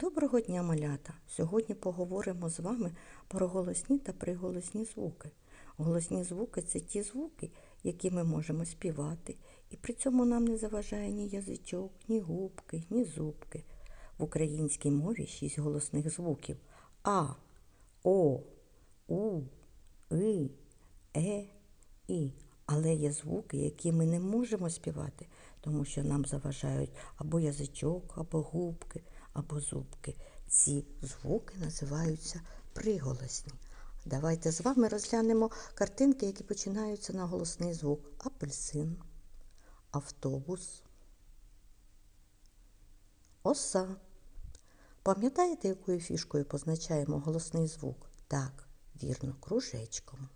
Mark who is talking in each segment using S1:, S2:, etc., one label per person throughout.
S1: Доброго дня, малята! Сьогодні поговоримо з вами про голосні та приголосні звуки. Голосні звуки це ті звуки, які ми можемо співати, і при цьому нам не заважає ні язичок, ні губки, ні зубки. В українській мові шість голосних звуків А, О, У, И, Е, І. Але є звуки, які ми не можемо співати, тому що нам заважають або язичок, або губки, або зубки. Ці звуки називаються приголосні. Давайте з вами розглянемо картинки, які починаються на голосний звук. Апельсин, автобус, оса. Пам'ятаєте, якою фішкою позначаємо голосний звук? Так, вірно, кружечком.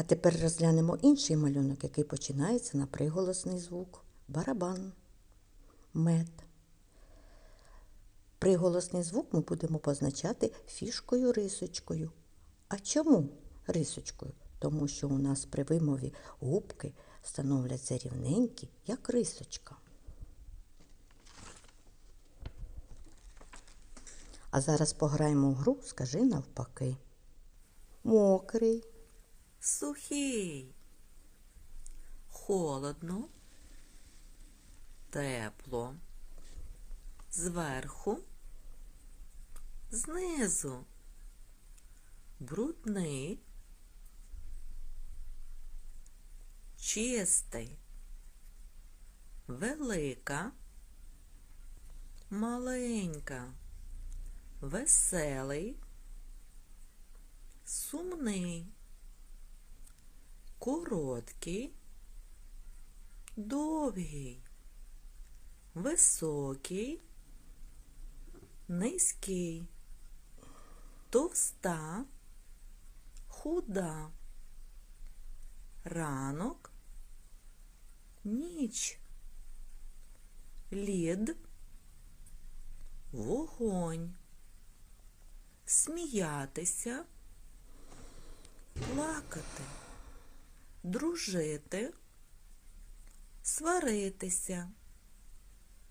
S1: А тепер розглянемо інший малюнок, який починається на приголосний звук. Барабан, мед. Приголосний звук ми будемо позначати фішкою рисочкою. А чому рисочкою? Тому що у нас при вимові губки становляться рівненькі, як рисочка. А зараз пограємо в гру, скажи навпаки. Мокрий.
S2: Сухий. Холодно. Тепло. Зверху. Знизу. Брудний. Чистий. Велика. Маленька. Веселий. Сумний короткий, довгий, високий, низький, товста, худа, ранок, ніч, лід, вогонь, сміятися, плакати дружити, сваритися,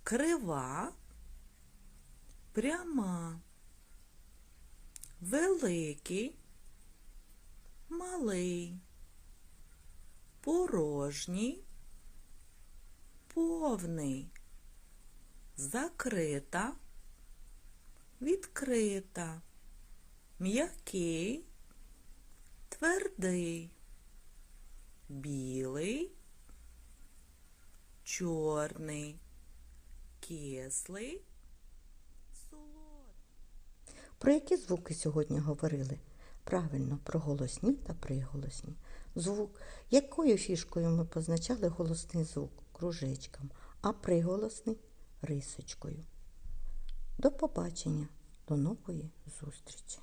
S2: крива, пряма, великий, малий, порожній, повний, закрита, відкрита, м'який, твердий білий, чорний, кислий, солодкий.
S1: Про які звуки сьогодні говорили? Правильно, про голосні та приголосні. Звук, якою фішкою ми позначали голосний звук кружечком, а приголосний рисочкою. До побачення, до нової зустрічі!